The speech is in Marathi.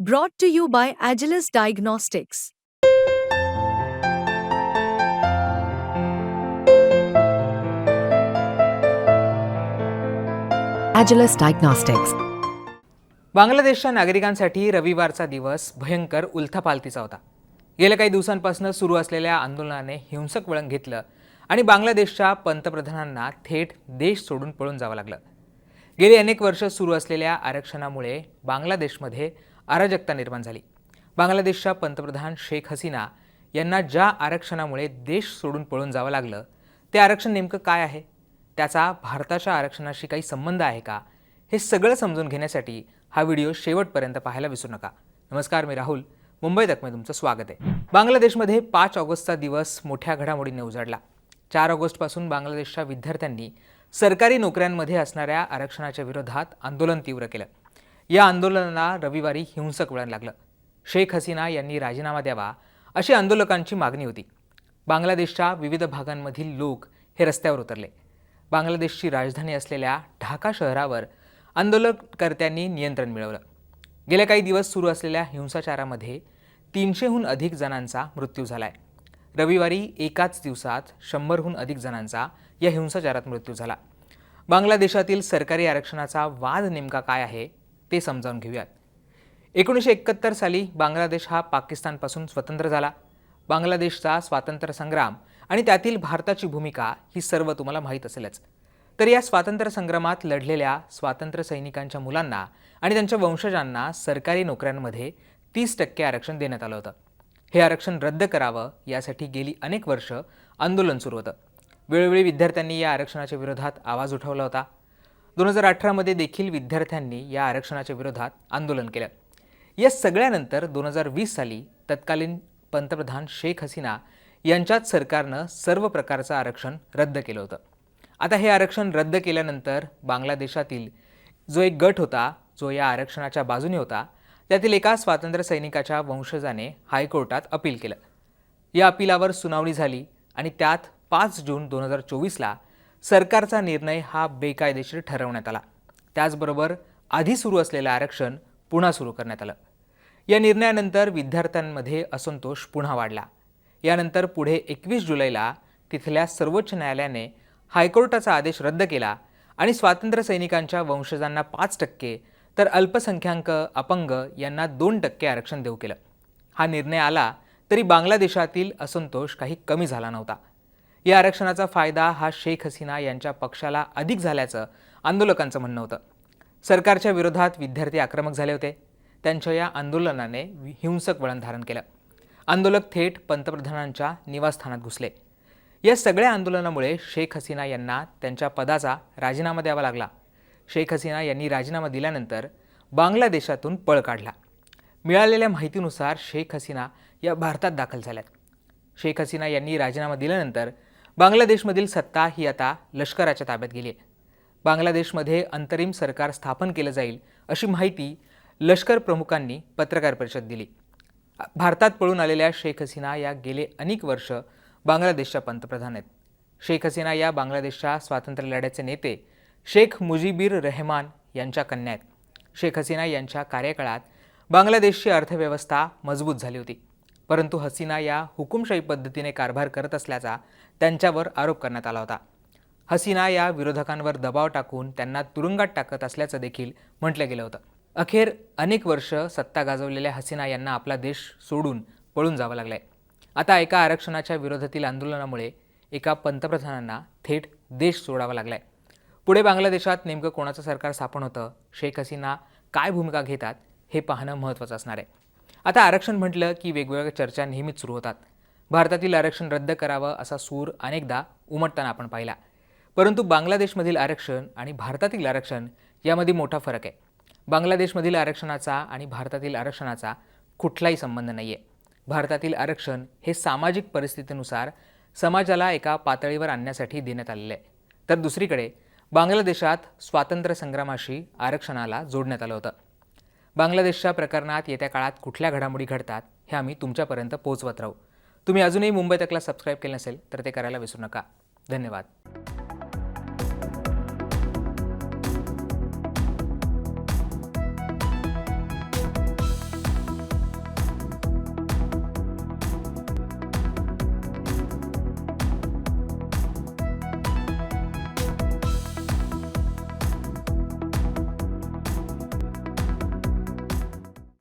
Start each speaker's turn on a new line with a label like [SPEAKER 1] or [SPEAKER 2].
[SPEAKER 1] Brought to you by Agilis Diagnostics.
[SPEAKER 2] Agilis Diagnostics.
[SPEAKER 3] बांगलादेशच्या नागरिकांसाठी रविवारचा दिवस भयंकर उलथापालथीचा होता गेल्या काही दिवसांपासून सुरू असलेल्या आंदोलनाने हिंसक वळण घेतलं आणि बांगलादेशच्या पंतप्रधानांना थेट देश सोडून पळून जावं लागलं गेली अनेक वर्ष सुरू असलेल्या आरक्षणामुळे बांगलादेशमध्ये अराजकता निर्माण झाली. बांगलादेशच्या पंतप्रधान शेख हसीना यांना ज्या आरक्षणामुळे देश सोडून पळून जावं लागलं ते आरक्षण नेमकं काय आहे? त्याचा भारताच्या आरक्षणाशी काही संबंध आहे का? हे सगळं समजून घेण्यासाठी हा व्हिडिओ शेवटपर्यंत पाहायला विसरू नका. नमस्कार मी राहुल. मुंबई तकमे तुमचं स्वागत आहे. बांगलादेशमध्ये पाच ऑगस्टचा दिवस मोठ्या घडामोडीने उजाडला. चार ऑगस्टपासून बांगलादेशच्या विद्यार्थ्यांनी सरकारी नोकऱ्यांमध्ये असणाऱ्या आरक्षणाच्या विरोधात आंदोलन तीव्र केलं. या आंदोलनाला रविवारी हिंसक वळण लागलं. शेख हसीना यांनी राजीनामा द्यावा अशी आंदोलकांची मागणी होती. बांगलादेशच्या विविध भागांमधील लोक हे रस्त्यावर उतरले. बांगलादेशची राजधानी असलेल्या ढाका शहरावर आंदोलनकर्त्यांनी नियंत्रण मिळवलं. गेल्या काही दिवस सुरू असलेल्या हिंसाचारामध्ये तीनशेहून अधिक जणांचा मृत्यू झाला आहे रविवारी एकाच दिवसात शंभरहून अधिक जणांचा या हिंसाचारात मृत्यू झाला. बांगलादेशातील सरकारी आरक्षणाचा वाद नेमका काय आहे? ते समजावून घेऊयात. एकोणीसशे एकाहत्तर साली बांगलादेश हा पाकिस्तानपासून स्वतंत्र झाला. बांगलादेशचा स्वातंत्र्य संग्राम आणि त्यातील भारताची भूमिका ही सर्व तुम्हाला माहीत असेलच. तर या स्वातंत्र्य संग्रामात लढलेल्या स्वातंत्र्य सैनिकांच्या मुलांना आणि त्यांच्या वंशजांना सरकारी नोकऱ्यांमध्ये तीस टक्के आरक्षण देण्यात आलं होतं. हे आरक्षण रद्द करावं यासाठी गेली अनेक वर्ष आंदोलन सुरू होतं. वेळोवेळी विद्यार्थ्यांनी या आरक्षणाच्या विरोधात आवाज उठवला होता. दोन हजार अठरामध्ये देखील विद्यार्थ्यांनी या आरक्षणाच्या विरोधात आंदोलन केलं. या सगळ्यानंतर दोन हजार वीस साली तत्कालीन पंतप्रधान शेख हसीना यांच्याच सरकारनं सर्व प्रकारचं आरक्षण रद्द केलं होतं. आता हे आरक्षण रद्द केल्यानंतर बांगलादेशातील जो एक गट होता जो या आरक्षणाच्या बाजूने होता त्यातील एका स्वातंत्र्य सैनिकाच्या वंशजाने हायकोर्टात अपील केलं. या अपिलावर सुनावणी झाली आणि त्यात पाच जून दोन हजार चोवीसला सरकारचा निर्णय हा बेकायदेशीर ठरवण्यात आला. त्याचबरोबर आधी सुरू असलेलं आरक्षण पुन्हा सुरू करण्यात आलं. या निर्णयानंतर विद्यार्थ्यांमध्ये असंतोष पुन्हा वाढला. यानंतर पुढे एकवीस जुलैला तिथल्या सर्वोच्च न्यायालयाने हायकोर्टाचा आदेश रद्द केला आणि स्वातंत्र्यसैनिकांच्या वंशजांना पाच टक्के तर अल्पसंख्याक अपंग यांना दोन टक्के आरक्षण देऊ केलं. हा निर्णय आला तरी बांगलादेशातील असंतोष काही कमी झाला नव्हता. या आरक्षणाचा फायदा हा शेख हसीना यांच्या पक्षाला अधिक झाल्याचं आंदोलकांचं म्हणणं होतं. सरकारच्या विरोधात विद्यार्थी आक्रमक झाले होते. त्यांच्या या आंदोलनाने हिंसक वळण धारण केलं. आंदोलक थेट पंतप्रधानांच्या निवासस्थानात घुसले. या सगळ्या आंदोलनामुळे शेख हसीना यांना त्यांच्या पदाचा राजीनामा द्यावा लागला. शेख हसीना यांनी राजीनामा दिल्यानंतर बांगलादेशातून पळ काढला. मिळालेल्या माहितीनुसार शेख हसीना या भारतात दाखल झाल्यात. शेख हसीना यांनी राजीनामा दिल्यानंतर बांगलादेशमधील सत्ता ही आता लष्कराच्या ताब्यात गेली आहे. बांगलादेशमध्ये अंतरिम सरकार स्थापन केलं जाईल अशी माहिती लष्कर प्रमुखांनी पत्रकार परिषद दिली. भारतात पळून आलेल्या शेख हसीना या गेले अनेक वर्ष बांगलादेशच्या पंतप्रधान आहेत. शेख हसीना या बांगलादेशच्या स्वातंत्र्य लढ्याचे नेते शेख मुजीबीर रहमान यांच्या कन्या आहेत. शेख हसीना यांच्या कार्यकाळात बांगलादेशची अर्थव्यवस्था मजबूत झाली होती. परंतु हसीना या हुकुमशाही पद्धतीने कारभार करत असल्याचा त्यांच्यावर आरोप करण्यात आला होता. हसीना या विरोधकांवर दबाव टाकून त्यांना तुरुंगात टाकत असल्याचं देखील म्हटलं गेलं होतं. अखेर अनेक वर्ष सत्ता गाजवलेल्या हसीना यांना आपला देश सोडून पळून जावं लागलंय. आता एका आरक्षणाच्या विरोधातील आंदोलनामुळे एका पंतप्रधानांना थेट देश सोडावा लागलाय. पुढे बांगलादेशात नेमकं कोणाचं सरकार स्थापन होतं शेख हसीना काय भूमिका घेतात हे पाहणं महत्त्वाचं असणार आहे. आता आरक्षण म्हटलं की वेगवेगळ्या चर्चा नेहमीच सुरू होतात. भारतातील आरक्षण रद्द करावं असा सूर अनेकदा उमटताना आपण पाहिला. परंतु बांगलादेशमधील आरक्षण आणि भारतातील आरक्षण यामध्ये मोठा फरक आहे. बांगलादेशमधील आरक्षणाचा आणि भारतातील आरक्षणाचा कुठलाही संबंध नाही आहे भारतातील आरक्षण हे सामाजिक परिस्थितीनुसार समाजाला एका पातळीवर आणण्यासाठी देण्यात आलेलं आहे. तर दुसरीकडे बांगलादेशात स्वातंत्र्य संग्रामाशी आरक्षणाला जोडण्यात आलं होतं. बांगलादेशच्या प्रकरणात येत्या काळात कुठल्या घडामोडी घडतात हे आम्ही तुमच्यापर्यंत पोहोचवत राहू. तुम्ही अजूनही मुंबई तकला सबस्क्राईब केलं नसेल तर ते करायला विसरू नका. धन्यवाद.